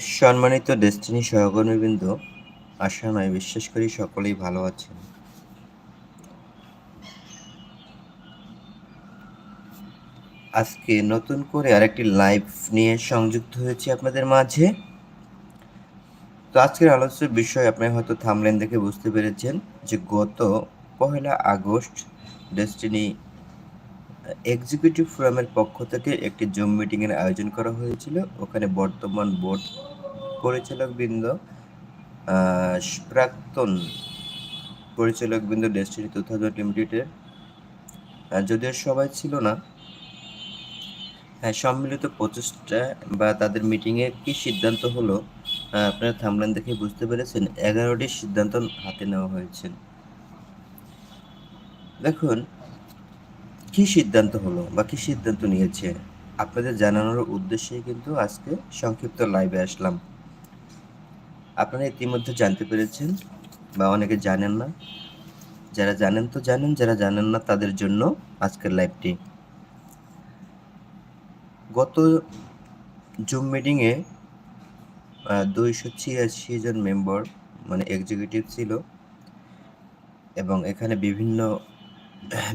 সম্মানিত ডেস্টিনি সহকর্মীবৃন্দ, আশা নয়, বিশ্বাস করি সকলেই ভালো আছেন। আজকে নতুন করে আরেকটি লাইভ নিয়ে সংযুক্ত হয়েছি আপনাদের মাঝে। তো আজকের আলোচ্য বিষয় আপনি হয়তো থামলেন দেখে বুঝতে পেরেছেন যে গত পহেলা আগস্ট ডেস্টিনি এক্সিকিউটিভ ফোরামের পক্ষ থেকে একটি জুম মিটিংয়ের আয়োজন করা হয়েছিল। ওখানে বর্তমান বোর্ড পরিচালকবৃন্দ প্রাক্তন পরিচালকবৃন্দ ডেস্টিনি টু থাউজেন্ড লিমিটেডের যদিও সবাই ছিল না হ্যাঁ সম্মিলিত প্রচেষ্টা বা তাদের মিটিংয়ে কি সিদ্ধান্ত হলো আপনারা থামলান দেখে বুঝতে পেরেছেন, এগারোটি সিদ্ধান্ত হাতে নেওয়া হয়েছে। দেখুন, কি সিদ্ধান্ত হলো বা কি সিদ্ধান্ত নিয়েছে, আপনাদের জানানোর উদ্দেশ্যে কিন্তু আজকে সংক্ষিপ্ত লাইভে আসলাম। আপনারা ইতিমধ্যে জানতে পেরেছেন বা অনেকে জানেন না। যারা জানেন তো জানেন, যারা জানেন না তাদের জন্য আজকের লাইভটি গত জুম মিটিংয়ে দুইশো ছিয়াশি জন মেম্বার মানে এক্সিকিউটিভ ছিল এবং এখানে বিভিন্ন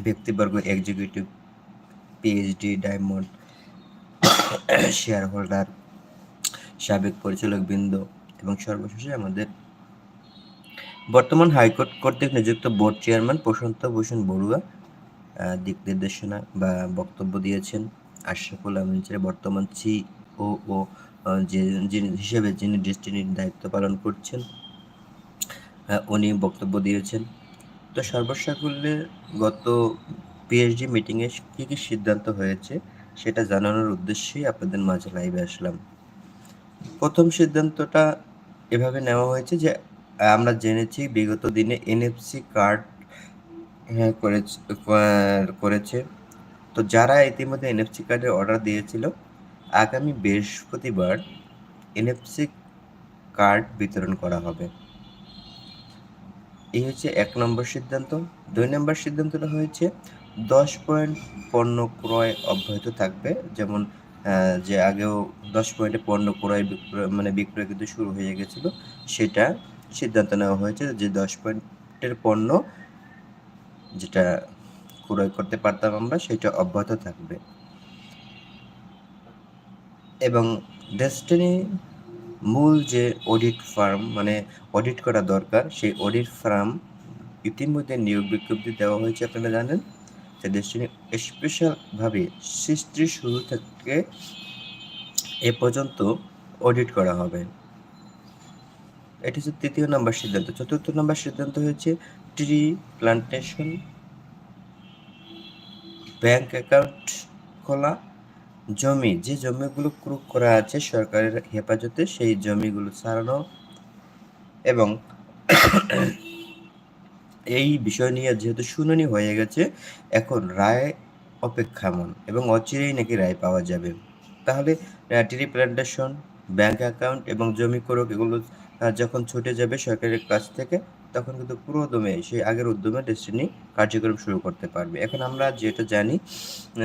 ব্যক্তিবর্গ executive PhD diamond shareholder সাবেক পরিচালক পরিচালকবৃন্দ এবং সর্বশেষে আমাদের বর্তমান হাইকোর্ট কর্তৃক নিযুক্ত বোর্ড চেয়ারম্যান প্রশান্ত ভূষণ বড়ুয়া দিক নির্দেশনা বা বক্তব্য দিয়েছেন। আশরাফুল আমিনের বর্তমান সিও ও যে যিনি হিসেবে যিনি ডেস্টিনির দায়িত্ব পালন করছেন উনি বক্তব্য দিয়েছেন। তো সর্বসাকুল্যে গত পিএইচডি মিটিংয়ে কী কী সিদ্ধান্ত হয়েছে সেটা জানানোর উদ্দেশ্যেই আপনাদের মাঝে লাইভে আসলাম। প্রথম সিদ্ধান্তটা এভাবে নেওয়া হয়েছে যে আমরা জেনেছি বিগত দিনে এনএফসি কার্ড করেছে তো যারা ইতিমধ্যে এনএফসি কার্ডের অর্ডার দিয়েছিল, আগামী বৃহস্পতিবার এনএফসি কার্ড বিতরণ করা হবে। এই হচ্ছে এক নম্বর সিদ্ধান্ত। দুই নম্বর সিদ্ধান্তটা হয়েছে, দশ পয়েন্ট পণ্য ক্রয় অব্যাহত থাকবে। যেমন যে আগেও দশ পয়েন্টে পণ্য ক্রয় বিক্রয় মানে বিক্রয় কিন্তু শুরু হয়ে গেছিল, সেটা সিদ্ধান্ত নেওয়া হয়েছে যে দশ পয়েন্টের পণ্য যেটা ক্রয় করতে পারতাম আমরা, সেটা অব্যাহত থাকবে। এবং ডেস্টিনি মূল যে অডিট ফার্ম মানে অডিট করা দরকার, সেই অডিট ফার্ম ইতিমধ্যে নিয়োগ বিজ্ঞপ্তি দেওয়া হয়েছে, আপনারা জানেন। যে ডেস্টিনি স্পেশালভাবে সৃষ্টির শুরু থেকে এ পর্যন্ত অডিট করা হবে। এটি হচ্ছে তৃতীয় নম্বর সিদ্ধান্ত। চতুর্থ নম্বর সিদ্ধান্ত হয়েছে ট্রি প্লান্টেশন ব্যাংক অ্যাকাউন্ট খোলা, জমি, যে জমিগুলো ক্রুক করা আছে সরকারের হেফাজতে সেই জমিগুলো ছাড়ানো এবং এই বিষয় নিয়ে যেহেতু শুনানি হয়ে গেছে, এখন রায় অপেক্ষামন এবং অচিরেই নাকি রায় পাওয়া যাবে। তাহলে টিরি প্ল্যান্টেশন, ব্যাংক অ্যাকাউন্ট এবং জমি করক এগুলো যখন ছুটে যাবে সরকারের কাছ থেকে, তখন কিন্তু পুরো দমে সেই আগের উদ্যমে ডেস্টিনি কার্যক্রম শুরু করতে পারবে। এখন আমরা যেটা জানি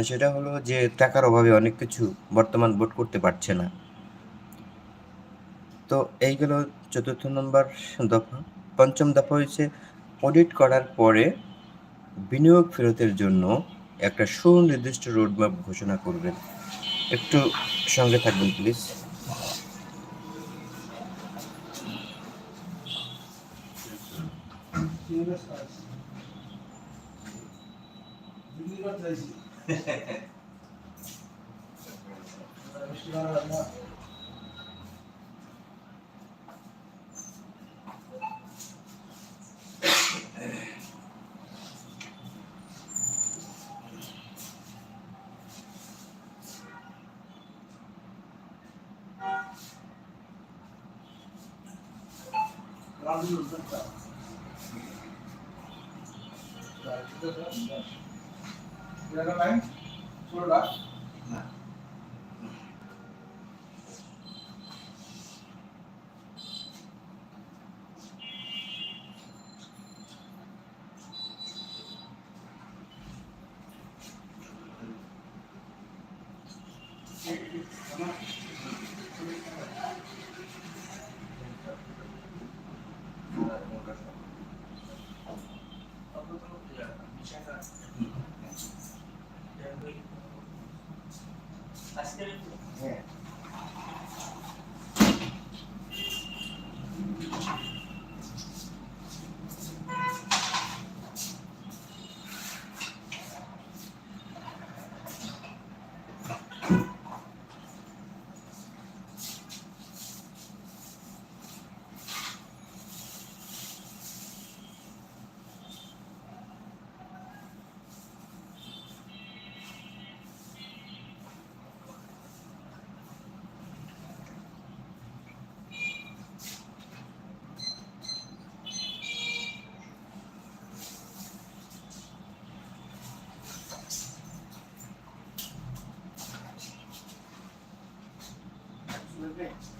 সেটা হলো যে টাকার অভাবে অনেক কিছু বর্তমান ভোট করতে পারছে না। তো এইগুলো চতুর্থ নম্বর দফা। পঞ্চম দফা হয়েছে অডিট করার পরে বিনিয়োগ ফেরতের জন্য একটা সুনির্দিষ্ট রোডম্যাপ ঘোষণা করবেন একটু সঙ্গে থাকবেন, প্লিজ చూడరా next.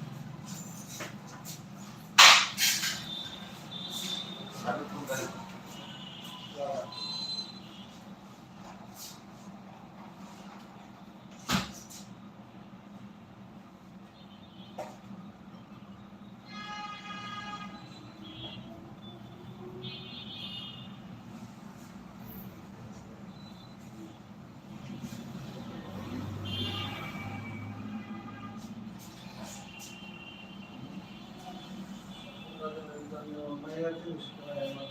Matthews, uh,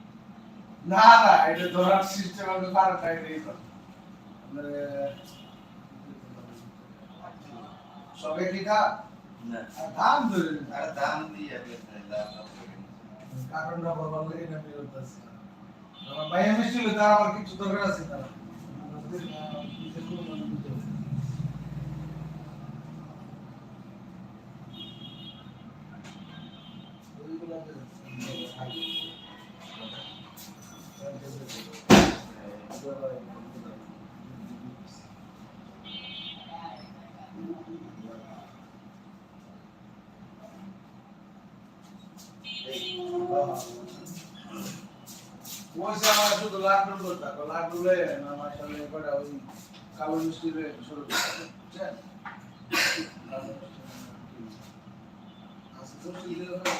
না না এটা ধরার সিস্টেম আমি পারেন না এটা কর মানে সবে কি খা আর দাম ধরে কারণটা বলবার লাগে না বিরোধ আছে আমার ভাইয়া মিষ্টি হলে তার আমার কিছু দরকার আছে তারা। পয়সা লাড্ডু করতে লাড্ডু লয়ে আমার সামনে কটা ওই কালো মিষ্টি লয়ে শুরু করতে কালো মিষ্টি। আচ্ছা, তো ঠিক আছে।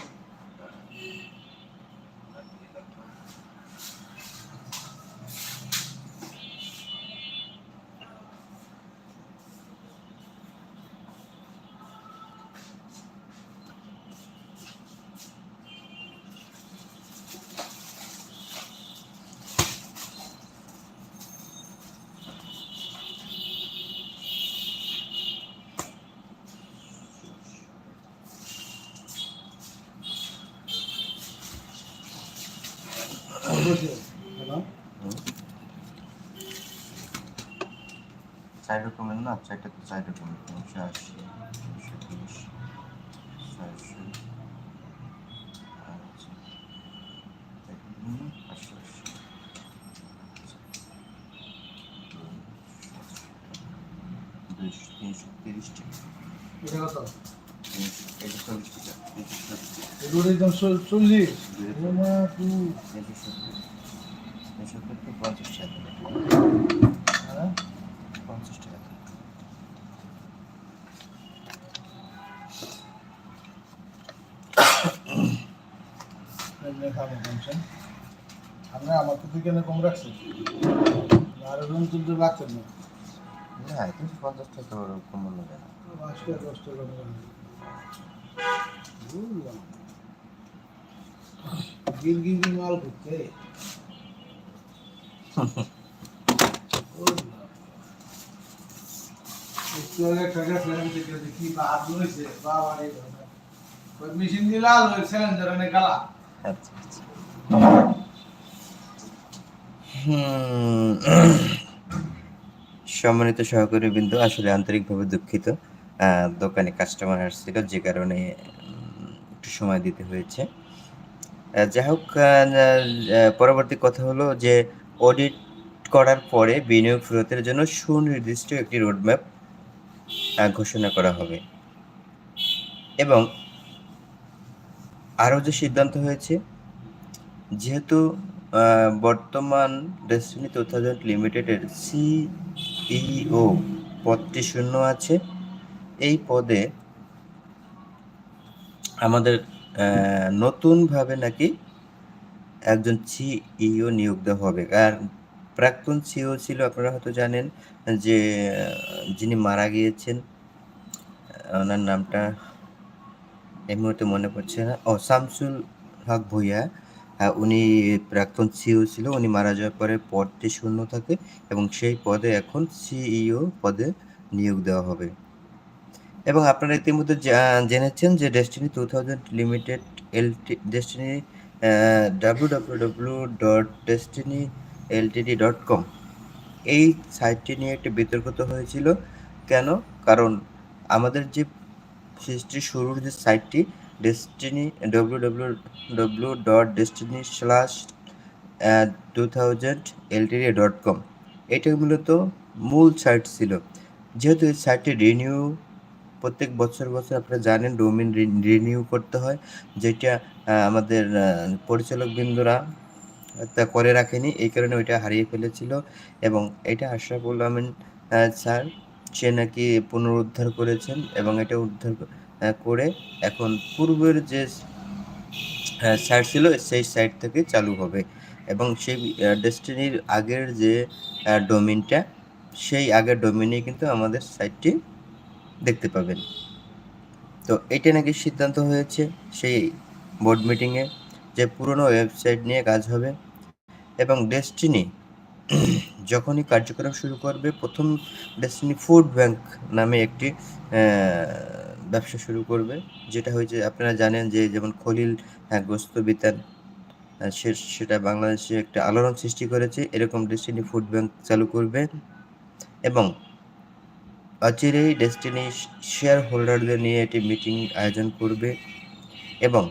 বসে হ্যালো হুম। চার রকমের না চারটা তো চার রকমের তিনশো আশি তিনশো তিরিশ ছয়শো তিনশো তিরিশ টাকা এটা কত তিনশো এটা চল্লিশ টাকা তিনশো চল্লিশ তিনশো সত্তর পঞ্চাশ টাকা হ্যাঁ পঞ্চাশ টাকা আমরা আমার তো থেকে কম রাখছি আর রুম তুলতে লাগছে না। না তিনশো পঞ্চাশ টাকা ওরকম মনে হয় বুঝলাম গিল গিল গিল মাল করতে। আচ্ছা আচ্ছা। সম্মানিত সহকারী বিন্দু, আসলে আন্তরিকভাবে দুঃখিত। দোকানে কাস্টমার আসছিল, যে কারণে একটু সময় দিতে হয়েছে। যাই হোক পরবর্তী কথা হলো যে অডিট করার পরে বিনিয়োগ ফেরতের জন্য সুনির্দিষ্ট একটি রোডম্যাপ ঘোষণা করা হবে। এবং আরও যে সিদ্ধান্ত হয়েছে, যেহেতু বর্তমান ডেস্টিনি টু থাউজেন্ড লিমিটেডের সিইও পদটি শূন্য আছে, এই পদে আমাদের নতুনভাবে নাকি একজন সিইও নিয়োগ দেওয়া হবে। আর প্রাক্তন সিইও ছিল, আপনারা হয়তো জানেন, যে, যিনি মারা গিয়েছেন, ওনার নামটা এই মুহূর্তে মনে পড়ছে না। ও, শামসুল হক ভুইয়া উনি প্রাক্তন সিইও ছিল, উনি মারা যাওয়ার পরে পদটি শূন্য থাকে এবং সেই পদে এখন সিইও পদে নিয়োগ দেওয়া হবে। এবং আপনারা ইতিমধ্যে জেনেছেন যে Destiny two thousand limited LT Destiny W W W dot Destiny LTD dot com এই সাইটটি নিয়ে একটি বিতর্ক তো হয়েছিল। কেন? কারণ আমাদের যে সৃষ্টির শুরুর যে সাইটটি Destiny W W W dot Destiny slash two thousand LTD dot com এটা মূলত মূল সাইট ছিল। যেহেতু এই সাইটটি রিনিউ প্রত্যেক বছর বছর আপনারা জানেন ডোমিন রিনিউ করতে হয়। যেটা আমাদের পরিচালক বিন্দুরা তা করে রাখেনি। এই কারণে ওইটা হারিয়ে ফেলেছিল এবং এটা আশরাফুল আমিন স্যার, সে নাকি পুনরুদ্ধার করেছেন এবং এটা উদ্ধার করে এখন পূর্বের যে সাইট ছিল সেই সাইট থেকে চালু হবে এবং সেই ডেস্টিনির আগের যে ডোমিনটা সেই আগের ডোমিনে কিন্তু আমাদের সাইটটি দেখতে পাবেন। তো এটা নাকি সিদ্ধান্ত হয়েছে সেই বোর্ড মিটিংয়ে যে পুরনো ওয়েবসাইট নিয়ে কাজ হবে এবং ডেস্টিনি যখনই কার্যক্রম শুরু করবে প্রথম ডেস্টিনি ফুড ব্যাংক নামে একটি ব্যবসা শুরু করবে যেটা হয়েছে আপনারা জানেন যে যেমন খলিল হ্যাঁ, গোস্ত বিতান সেটা বাংলাদেশে একটা আলোড়ন সৃষ্টি করেছে এরকম ডেস্টিনি ফুড ব্যাংক চালু করবে এবং অচিরেই ডেস্টিনি শেয়ার হোল্ডারদের নিয়ে এটি মিটিং আয়োজন করবে এবং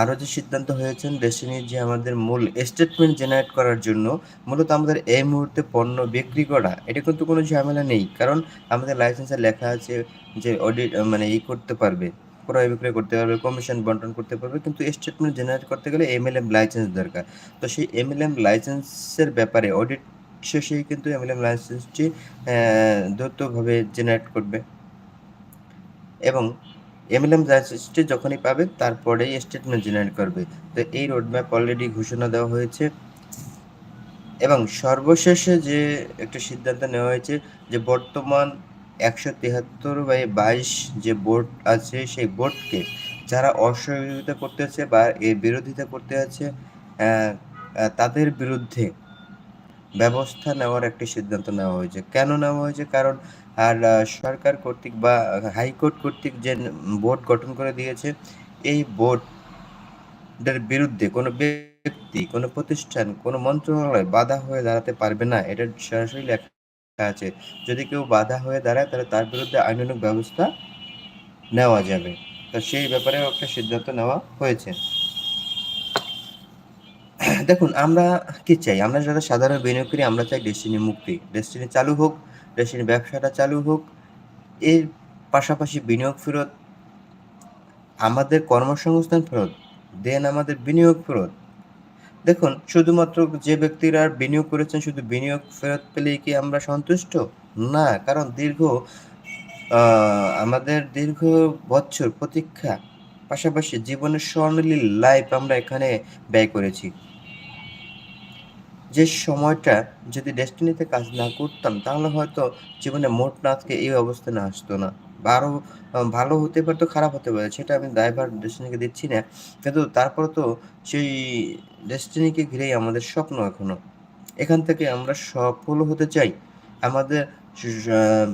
আরও যে সিদ্ধান্ত হয়েছেন ডেস্টিনির যে আমাদের মূল স্টেটমেন্ট জেনারেট করার জন্য, মূলত আমাদের এই মুহূর্তে পণ্য বিক্রি করা, এটা কিন্তু কোনো ঝামেলা নেই। কারণ আমাদের লাইসেন্সে লেখা আছে যে অডিট মানে ই করতে পারবে, ক্রয় বিক্রয় করতে পারবে কমিশন বন্টন করতে পারবে, কিন্তু স্টেটমেন্ট জেনারেট করতে গেলে এমএলএম লাইসেন্স দরকার। তো সেই এমএলএম লাইসেন্সের ব্যাপারে অডিট শেষেই কিন্তু এমএলএম লাইসেন্সটি দ্রুতভাবে জেনারেট করবে। এবং এমএলএম লাইসেন্সটি যখনই পাবে, তারপরেই স্টেটমেন্ট জেনারেট করবে। তো এই রোডম্যাপ অলরেডি ঘোষণা দেওয়া হয়েছে। এবং সর্বশেষে যে একটা সিদ্ধান্ত নেওয়া হয়েছে, যে বর্তমান একশো তেহাত্তর বাই বাইশ যে বোর্ড আছে, সেই বোর্ডকে যারা অসহযোগিতা করতেছে বা এর বিরোধিতা করতে আছে তাদের বিরুদ্ধে ব্যবস্থা নেওয়ার একটি সিদ্ধান্ত নেওয়া হয়েছে। কেন নেওয়া হয়েছে? কারণ আর সরকার কর্তৃক বা হাইকোর্ট কর্তৃক যে বোর্ড গঠন করে দিয়েছে, এই বোর্ডের বিরুদ্ধে কোনো ব্যক্তি, কোনো প্রতিষ্ঠান, কোনো মন্ত্রণালয় বাধা হয়ে দাঁড়াতে পারবে না। এটা সরাসরি লেখা আছে। যদি কেউ বাধা হয়ে দাঁড়ায়, তাহলে তার বিরুদ্ধে আইনানুগ ব্যবস্থা নেওয়া যাবে। তো সেই ব্যাপারে একটা সিদ্ধান্ত নেওয়া হয়েছে। দেখুন, আমরা কি চাই? আমরা যারা সাধারণ বিনিয়োগ করি আমরা চাই ডেস্টিনি মুক্তি। ডেস্টিনি চালু হোক ডেস্টিনি ব্যবসাটা চালু হোক, এর পাশাপাশি বিনিয়োগ ফেরত, আমাদের কর্মসংস্থান ফেরত, দেন আমাদের বিনিয়োগ ফেরত। দেখুন, শুধুমাত্র যে ব্যক্তিরা বিনিয়োগ করেছেন, শুধু বিনিয়োগ ফেরত পেলেই কি আমরা সন্তুষ্ট? না, কারণ দীর্ঘ আমাদের দীর্ঘ বছর প্রতীক্ষা, পাশাপাশি জীবনের স্বর্ণলীল লাইফ আমরা এখানে ব্যয় করেছি। যে সময়টা যদি ডেস্টিনিতে কাজ না করতাম, তাহলে হয়তো জীবনে মোট না আজকে এই অবস্থা না আসতো না। আরও ভালো হতে পারতো, খারাপ হতে পারে সেটা আমি দায়ভার ডেস্টিনিকে দিচ্ছি না। কিন্তু তারপরে তো সেই ডেস্টিনিকে ঘিরেই আমাদের স্বপ্ন এখনও। এখান থেকে আমরা সফল হতে চাই। আমাদের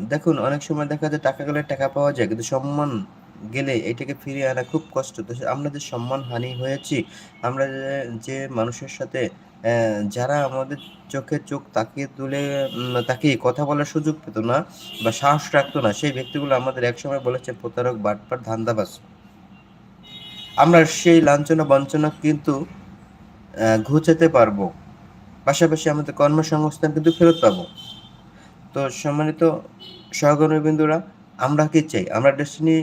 দেখুন, অনেক সময় দেখা যায় টাকা গেলে টাকা পাওয়া যায়, কিন্তু সম্মান গেলে এটাকে ফিরিয়ে আনা খুব কষ্ট। তো আমরা যে সম্মান হানি হয়েছি, আমরা যে- মানুষের সাথে যারা আমাদের চোখে চোখ তাকিয়ে তুলে তাকিয়ে কথা বলার সুযোগ পেত না বা সাহস রাখতো না, সেই ব্যক্তিগুলো আমাদের একসময় বলেছে, প্রতারক বাটপার ধান্দাবাজ। আমরা সেই লাঞ্ছনা বঞ্চনা কিন্তু ঘুচাতে পারব। পাশাপাশি আমাদের কর্মসংস্থান কিন্তু ফেরত পাবো। তো সম্মানিত সহকর্মীবৃন্দুরা, আমরা কি চাই? আমরা ডেস্টিনি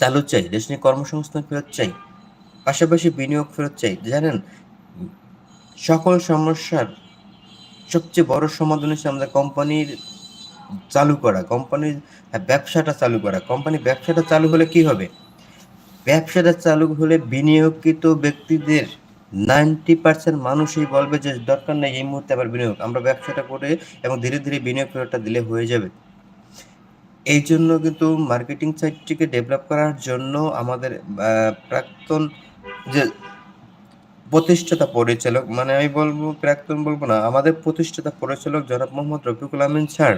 চালু চাই ডেস্টিনি কর্মসংস্থান ফেরত চাই, পাশাপাশি বিনিয়োগ ফেরত চাই। জানেন সকল সমস্যার সবচেয়ে বড় সমাধান হচ্ছে আমাদের কোম্পানির চালু করা। কোম্পানির ব্যবসাটা চালু করা। কোম্পানি ব্যবসাটা চালু হলে কি হবে? ব্যবসাটা চালু হলে বিনিয়োগকৃত ব্যক্তিদের নাইনটি পার্সেন্ট মানুষই বলবে যে, দরকার নেই, এই মুহূর্তে আবার বিনিয়োগ। আমরা ব্যবসাটা করে এবং ধীরে ধীরে বিনিয়োগ দিলে হয়ে যাবে। এই জন্য কিন্তু মার্কেটিং সাইটটিকে ডেভেলপ করার জন্য আমাদের প্রাক্তন যে প্রতিষ্ঠাতা পরিচালক মানে আমি বলব, প্রাক্তন বলব না, আমাদের প্রতিষ্ঠাতা পরিচালক জনাব মোহাম্মদ রফিকুল আমিন স্যার,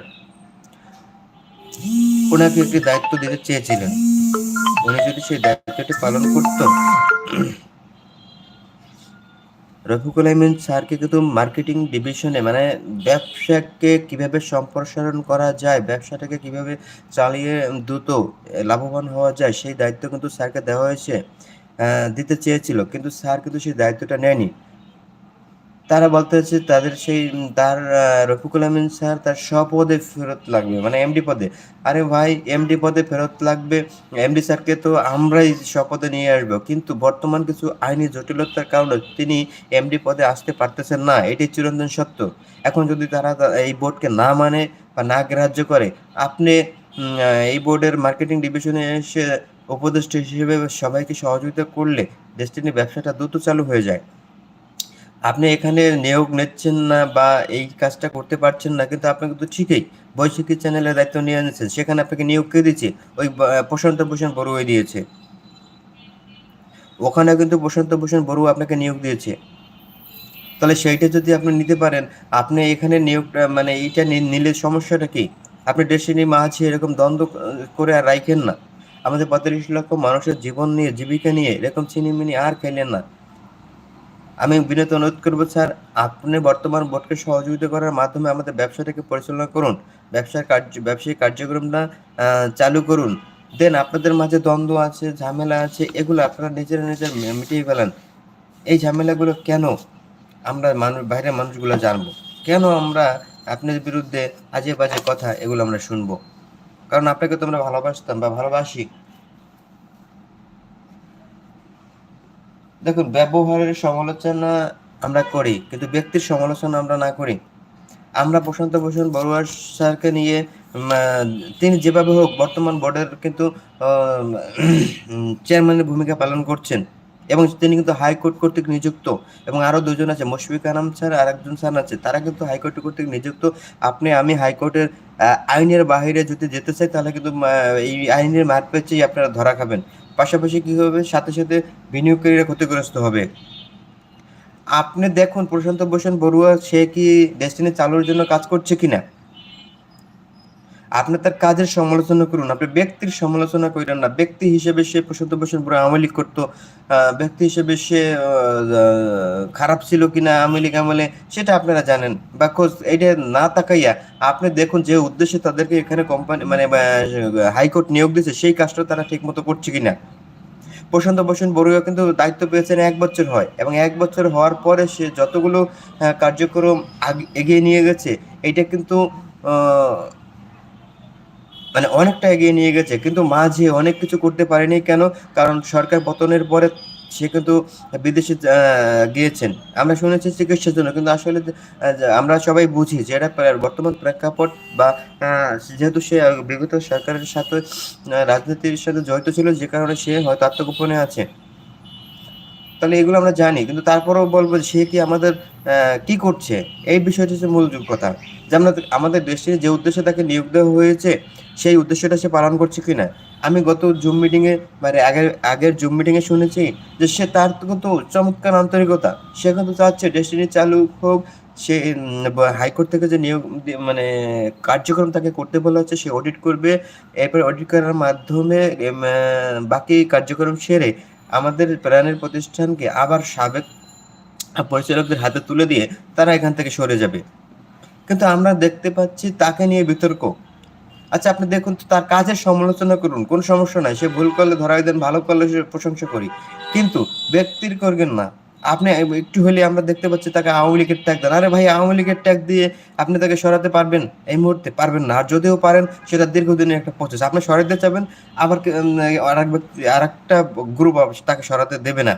ওনাকে একটি দায়িত্ব দিতে চেয়েছিলেন। উনি যদি সেই দায়িত্বটি পালন করতো, রফিকুল আমিন স্যারকে কিন্তু মার্কেটিং ডিভিশনে মানে ব্যবসাকে কীভাবে সম্প্রসারণ করা যায়, ব্যবসাটাকে কীভাবে চালিয়ে দ্রুত লাভবান হওয়া যায়, সেই দায়িত্ব কিন্তু স্যারকে দেওয়া হয়েছে। দিতে চেয়েছিল, কিন্তু স্যার কিন্তু সেই দায়িত্বটা নেয়নি। তারা বলতে হচ্ছে তাদের সেই তার রফিকুল আমিন স্যার তার স্বপদে ফেরত লাগবে মানে এমডি পদে। আরে ভাই এমডি পদে ফেরত লাগবে এমডি স্যারকে তো আমরাই স্বপদে নিয়ে আসব, কিন্তু বর্তমান কিছু আইনি জটিলতার কারণে তিনি এমডি পদে আসতে পারতেছেন না এটি চিরন্তন সত্য। এখন যদি তারা এই বোর্ডকে না মানে বা না গ্রাহ্য করে, আপনি এই বোর্ডের মার্কেটিং ডিভিশনে এসে উপদেষ্টা হিসেবে সবাইকে সহযোগিতা করলে ডেস্টিনি ব্যবসাটা দ্রুত চালু হয়ে যায়। আপনি এখানে নিয়োগ নিচ্ছেন না বা এই কাজটা করতে পারছেন না, কিন্তু আপনি কিন্তু ঠিকই বৈশাখী চ্যানেলের দায়িত্ব নিয়ে নিয়েছেন সেখানে আপনাকে নিয়োগ কে দিচ্ছে, ওই প্রশান্ত ভূষণ বড়ুয়াই দিয়েছে। ওখানে কিন্তু প্রশান্ত ভূষণ বড়ুয়া আপনাকে নিয়োগ দিয়েছে। তাহলে সেইটা যদি আপনি নিতে পারেন, আপনি এখানে নিয়োগটা মানে এইটা নিলে সমস্যাটা কি? আপনি ডেস্টিনি মাঝে এরকম দ্বন্দ্ব করে আর রাখেন না। আমাদের পঁয়তাল্লিশ লক্ষ মানুষের জীবন নিয়ে, জীবিকা নিয়ে এরকম চিনিমিনি আর খেলেন না। আমি বিনীত অনুরোধ করব, স্যার, আপনি বর্তমান বোর্ডকে সহযোগিতা করার মাধ্যমে আমাদের ব্যবসাটাকে পরিচালনা করুন, ব্যবসার কার্য, ব্যবসায়িক কার্যক্রমটা চালু করুন। দেন আপনাদের মাঝে দ্বন্দ্ব আছে, ঝামেলা আছে, এগুলো আপনারা নিজেরা নিজের মিটিয়ে ফেলেন। এই ঝামেলাগুলো কেন আমরা মানুষ, বাইরের মানুষগুলো জানব? কেন আমরা আপনার বিরুদ্ধে আজে বাজে কথা এগুলো আমরা শুনব? কারণ আপনাকে তো আমরা ভালোবাসতাম বা ভালোবাসি। দেখুন, ব্যবহারের সমালোচনা আমরা করি, কিন্তু ব্যক্তির সমালোচনা আমরা না করি। আমরা প্রশান্ত ভূষণ বড়ুয়া স্যারকে নিয়ে তিনি যেভাবে হোক বর্তমান বোর্ডের কিন্তু চেয়ারম্যানের ভূমিকা পালন করছেন। এবং তিনি কিন্তু হাইকোর্ট কর্তৃক নিযুক্ত। এবং আরও দুজন আছে, মুশফিক আনাম স্যার আর একজন স্যার আছে, তারা কিন্তু হাইকোর্ট কর্তৃক নিযুক্ত। আপনি, আমি হাইকোর্টের আইনের বাইরে যদি যেতে চাই, তাহলে কিন্তু এই আইনের মার পেঁচেই আপনারা ধরা খাবেন। পাশাপাশি কি হবে? সাথে সাথে বিনিয়োগকারীরা ক্ষতিগ্রস্ত হবে। আপনি দেখুন, প্রশান্ত ভূষণ বড়ুয়া, সে কি ডেস্টিনি চালুর জন্য কাজ করছে কিনা? আপনি তার কাজের সমালোচনা করুন, আপনি ব্যক্তির সমালোচনা করেন না। ব্যক্তি হিসেবে সে প্রশান্ত বসেন পুরো আওয়ামী লীগ করতো। ব্যক্তি হিসেবে সে খারাপ ছিল কিনা আওয়ামী লীগ আমলে, সেটা আপনারা জানেন। বা খোঁজ এটা না তাকাইয়া আপনি দেখুন যে উদ্দেশ্যে তাদেরকে এখানে কোম্পানি মানে হাইকোর্ট নিয়োগ দিয়েছে সেই কাজটা তারা ঠিক মতো করছে কিনা। প্রশান্ত ভূষণ বড়ুয়া কিন্তু দায়িত্ব পেয়েছেন এক বছর হয় এবং এক বছর হওয়ার পরে সে যতগুলো কার্যক্রম এগিয়ে নিয়ে গেছে, এটা কিন্তু মানে অনেকটা এগিয়ে নিয়ে গেছে। কিন্তু মাঝে অনেক কিছু করতে পারেনি কেন? কারণ সরকার পতনের পরে সে কিন্তু বিদেশে গিয়েছেন। আমরা শুনেছি চিকিৎসার জন্য। কিন্তু আসলে আমরা সবাই বুঝি যে এটা বর্তমান প্রেক্ষাপট বা যেহেতু সে বিগত সরকারের সাথে রাজনীতির সাথে জড়িত ছিল, যে কারণে সে হয়তো আত্মগোপনে আছে। তাহলে এগুলো আমরা জানি। কিন্তু তারপরেও বলব সে কি আমাদের কি করছে? এই বিষয়টি হচ্ছে মূল কথা যে আমরা আমাদের দেশে যে উদ্দেশ্যে তাকে নিয়োগ দেওয়া হয়েছে সেই উদ্দেশ্যটা সে পালন করছে কিনা? আমি গত জুম মিটিংয়ে মানে আগের আগের জুম মিটিংয়ে শুনেছি যে সে তার কিন্তু চমৎকার আন্তরিকতা। সে কিন্তু চাচ্ছে ডেস্টিনি চালু হোক, সে হাইকোর্ট থেকে যে নিয়োগ মানে কার্যক্রম তাকে করতে বলা হচ্ছে, সে অডিট করবে। এরপর অডিট করার মাধ্যমে বাকি কার্যক্রম সেরে আমাদের প্রাণের প্রতিষ্ঠানকে আবার সাবেক পরিচালকদের হাতে তুলে দিয়ে তারা এখান থেকে সরে যাবে। কিন্তু আমরা দেখতে পাচ্ছি তাকে নিয়ে বিতর্ক। আচ্ছা আপনি দেখুন তো, তার কাজের সমালোচনা করুন, কোনো সমস্যা নাই, সে ভুল করলে ধরাই দেন ভালো করলে সে প্রশংসা করি। কিন্তু ব্যক্তির করবেন না। আপনি একটু হলে আমরা দেখতে পাচ্ছি তাকে আওয়ামী লীগের ট্যাগ দেন। আরে ভাই, আওয়ামী লীগের ট্যাগ দিয়ে আপনি তাকে সরাতে পারবেন? এই মুহূর্তে পারবেন না। আর যদিও পারেন, সেটা দীর্ঘদিনের একটা প্রসেস আপনি সরাতে চাবেন, আবার আর এক ব্যক্তি আর একটা গ্রুপ তাকে সরাতে দেবে না।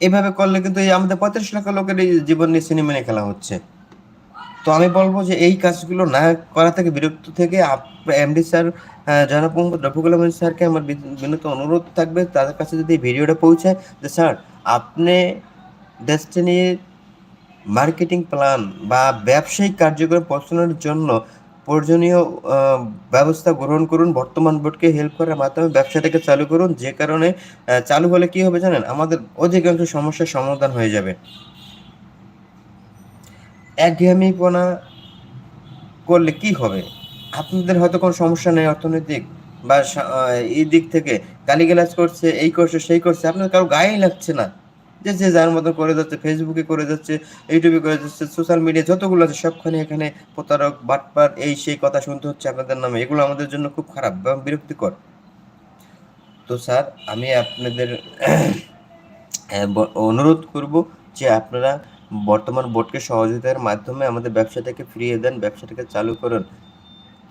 এভাবে করলে কিন্তু এই আমাদের পঁয়ত্রিশ লক্ষ লোকের জীবন নিয়ে সিনেমা খেলা হচ্ছে। তো আমি বলব যে এই কাজগুলো না করা থেকে বিরক্ত থেকে এমডি স্যার মোহাম্মদ রফিকুল স্যারকে আমার বিনীত অনুরোধ থাকবে তাদের কাছে যদি ভিডিওটা পৌঁছায় যে স্যার, আপনি ডেস্টিনির মার্কেটিং প্ল্যান বা ব্যবসায়িক কার্যক্রম পৌঁছানোর জন্য প্রয়োজনীয় ব্যবস্থা গ্রহণ করুন, বর্তমান বোর্ডকে হেল্প করার মাধ্যমে ব্যবসাটাকে চালু করুন, যে কারণে চালু হলে কি হবে জানেন? আমাদের অধিকাংশ সমস্যার সমাধান হয়ে যাবে। একঘেয়েমিপনা করলে কি হবে? আপনাদের হয়তো কোনো সমস্যা নেই অর্থনৈতিক বা এই দিক থেকে গালিগালাজ করছে, এই করছে, সেই করছে, আপনার কারও গায়েই লাগছে না। যে যে যার মতো করে যাচ্ছে ফেসবুকে করে যাচ্ছে ইউটিউবে করে যাচ্ছে সোশ্যাল মিডিয়া যতগুলো আছে, সবখানে এখানে প্রতারক বাটপার এই সেই কথা শুনতে হচ্ছে আপনাদের নামে। এগুলো আমাদের জন্য খুব খারাপ এবং বিরক্তিকর। তো স্যার, আমি আপনাদের অনুরোধ করব যে আপনারা বর্তমান বোর্ডকে সহযোগিতার মাধ্যমে আমাদের ব্যবসাটাকে ফিরিয়ে দেন, ব্যবসাটাকে চালু করুন।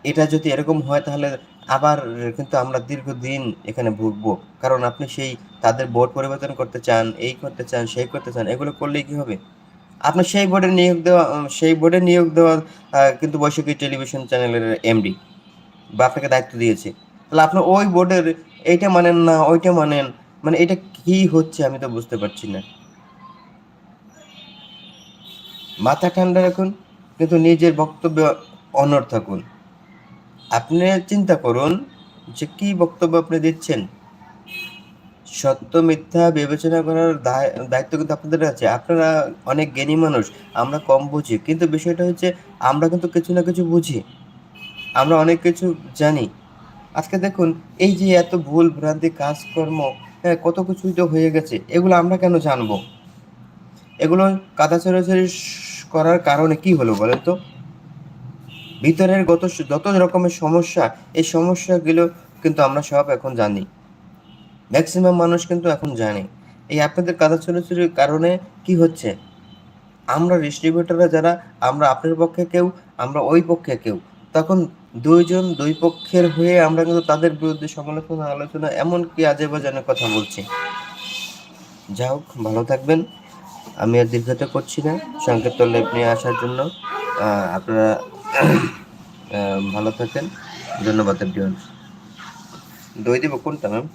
এটা যদি এরকম হয় তাহলে আবার কিন্তু আমরা দীর্ঘদিন এখানে ভুগবো। কারণ আপনি সেই তাদের বোর্ড পরিবর্তন করতে চান, এই করতে চান, সেই করতে চান, এগুলো করলেই কি হবে? আপনি সেই বোর্ডে নিয়োগ দেওয়া, সেই বোর্ডে নিয়োগ দেওয়া কিন্তু বৈশাখী টেলিভিশন চ্যানেলের এমডি বা আপনাকে দায়িত্ব দিয়েছে। তাহলে আপনি ওই বোর্ডের এইটা মানেন না, ওইটা মানেন মানে এটা কি হচ্ছে আমি তো বুঝতে পারছি না। মাথা ঠান্ডা রাখুন, কিন্তু নিজের বক্তব্য অনর থাকুন। আপনি চিন্তা করুন যে কি বক্তব্য আপনি দিচ্ছেন। সত্য, মিথ্যা বিবেচনা করার দায়- দায়িত্ব কিন্তু আপনাদের আছে। আপনারা অনেক জ্ঞানী মানুষ, আমরা কম বুঝি। কিন্তু বিষয়টা হচ্ছে, আমরা কিন্তু কিছু না কিছু বুঝি। আমরা অনেক কিছু জানি। আজকে দেখুন, এই যে এত ভুল ভ্রান্তি, কাজকর্ম হ্যাঁ কত কিছুই তো হয়ে গেছে, এগুলো আমরা কেন জানব? এগুলো কাদা ছড়াছড়ি করার কারণে কি হলো বলেন তো? ভিতরের গত যত রকমের সমস্যা, এই সমস্যাগুলো কিন্তু আমরা সব এখন জানি। ম্যাক্সিমাম মানুষ কিন্তু এখন জানে। এই আপনাদের কাদা ছড়াছড়ির কারণে কি হচ্ছে? আমরা ডিস্ট্রিবিউটাররা যারা, আমরা আপনার পক্ষে কেউ, আমরা ওই পক্ষে কেউ। তখন দুইজন, দুই পক্ষের হয়ে আমরা কিন্তু তাদের বিরুদ্ধে সমালোচনা, আলোচনা, এমনকি আজে বাজানের কথা বলছি। যা হোক, ভালো থাকবেন। আমি আর দীর্ঘতা করছি না। সংক্ষিপ্ত লেপ নিয়ে আসার জন্য আপনারা ভালো থাকেন। ধন্যবাদ দই দিব কোনটা ম্যাম